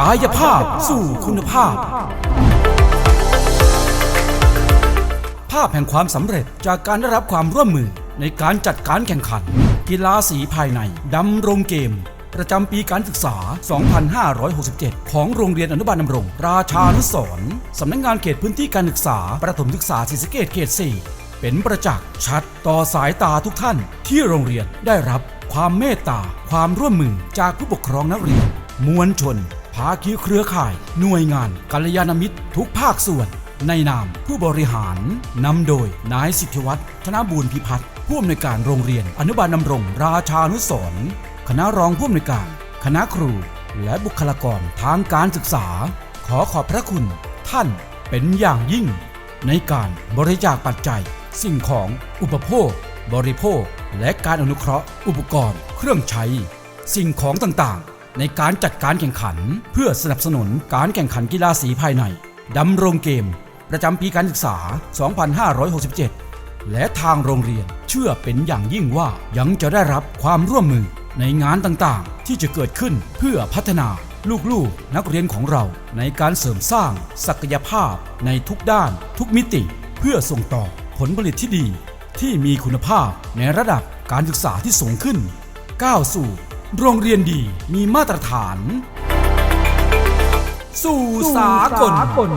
กายภาพสู่คุณภาพ ภาพแห่งความสำเร็จจากการได้รับความร่วมมือในการจัดการแข่งขัน กีฬาสีภายในดำรงเกม ประจำปีการศึกษา 2567 ของโรงเรียนอนุบาลดำรง ราชานุสรณ์สำนักงงานเขตพื้นที่การศึกษา ประถมศึกษาศรีสะเกษเขต 4 เป็นประจักษ์ชัดต่อสายตาทุกท่าน ที่โรงเรียนได้รับความเมตตา ความร่วมมือจากผู้ปกครองนักเรียน มวลชน ภาคีเครือข่าย หน่วยงานกัลยาณมิตร ทุกภาคส่วน ในนามผู้บริหารนำโดยนายสิทธิวัฒน์ธนบูรณ์พิพัฒน์ผู้อำนวยการโรงเรียนอนุบาลดำรงราชานุสรณ์คณะรองผู้อำนวยการ คณะครู และบุคลากรทางการศึกษา ขอขอบพระคุณ ท่านเป็นอย่างยิ่ง ในการบริจาคปัจจัย สิ่งของอุปโภค บริโภค และการอนุเคราะห์ อุปกรณ์ เครื่องใช้ สิ่งของต่างๆ ในการจัดการแข่งขัน เพื่อสนับสนุนการแข่งขันกีฬาสีภายในดำรงเกม ประจำปีการศึกษา 2567 และทางโรงเรียนเชื่อเป็นอย่างยิ่งว่ายังจะได้รับความร่วมมือในงานต่างๆ ที่จะเกิดขึ้นเพื่อพัฒนาลูกๆ นักเรียนของเราในการเสริมสร้างศักยภาพในทุกด้าน ทุกมิติ เพื่อส่งต่อผลผลิตที่ดี ที่มีคุณภาพในระดับการศึกษาที่สูงขึ้น ก้าวสู่ โรงเรียนดีมีมาตรฐาน สู่สากล